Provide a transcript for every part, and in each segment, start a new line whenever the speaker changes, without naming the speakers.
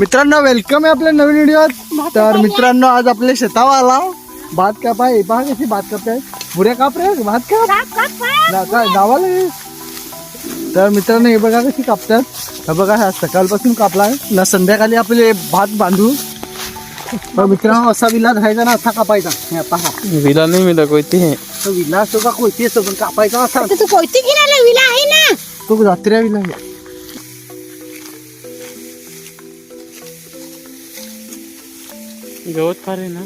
मित्रांनो वेलकम आहे आपल्या नवीन व्हिडिओत तर मित्रांनो आज आपल्या शेतावर आला. भात कापाय. पहा कशी भात कापाय बुऱ्या काप रे भात काप. ना- काय गावाला. तर मित्रांनो हे बघा कशी कापतात. हे बघा हा सकाळपासून कापलाय. ना संध्याकाळी आपले भात बांधू. तर मित्रांनो असा विला राहायचा ना असा कापायचा. हे पहा
विला नाही मिला कोणती है
तो विला असतो का कोयती असतो पण कापायचा असा.
तू कोयती घेणार विला आहे ना.
तो रात्र्या विला आहे.
गवत फार आहे ना?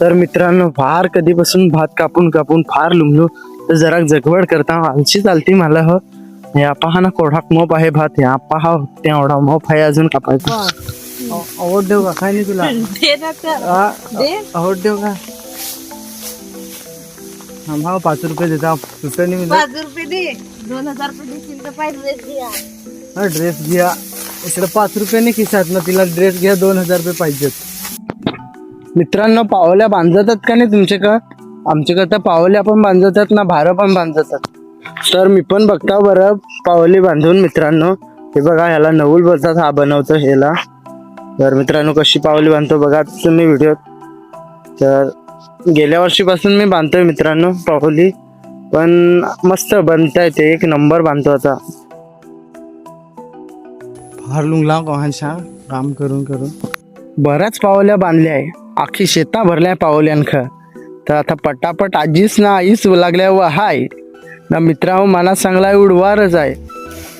तर मित्रांनो फार कधीपासून भात कापून कापून फार लुमलो तर जरा जगवड करता आलशी चालती मला हो. या पहा ना कोढाक मोप आहे भात या पहा तेवढा मोप आहे अजून कापायचा.
आवड देऊ का? काय नाही तुला?
दे ना तर.
आ,
दे.
आवड देऊ का? हा भाव पाच रुपये देता.
पाच रुपये दे. दोन हजार रुपये देशील तर पाहिजे हा
ड्रेस घ्या. इकडे पाच रुपयाने खिशात ना तिला ड्रेस घ्या दोन हजार रुपये पाहिजेत.
मित्रांनो पावल्या बांधतात का नाही तुमच्याकडं? आमच्याकडं तर पावल्या पण बांधतात ना भारं पण बांधतात तर मी पण बघता बरं पावली बांधून मित्रांनो. हे बघा ह्याला नवल बोलतात हा बनवतो ह्याला. तर मित्रांनो कशी पावली बांधतो बघा तुम्ही व्हिडिओ तर गेल्या वर्षीपासून मी बांधतोय मित्रांनो पावली. पण मस्त बनताय ते एक नंबर बांधतो आता.
फार लुंगला कोहांशा काम करून करून.
बऱ्याच पावल्या बांधल्या आहे. आखी शेता भरल्या पावल्यांख. तर आता पटापट आजीच ना आईच लागल्या व हाय. ना मित्रांनो मला चांगला उडवारच आहे.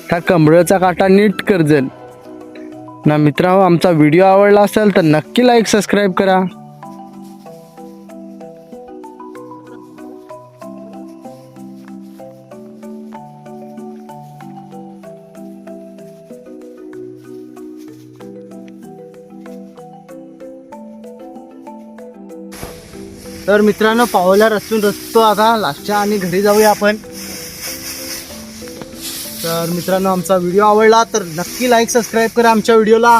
त्या कमळचा काटा नीट करजल. ना मित्रांनो आमचा व्हिडिओ आवडला असेल तर नक्की लाईक सबस्क्राईब करा.
तर मित्रांनो पावल्या रचून रचतो आता. लास्टच्या आणि घरी जाऊया आपण. तर मित्रांनो आमचा व्हिडिओ आवडला तर नक्की लाईक सबस्क्राईब करा आमच्या व्हिडिओला.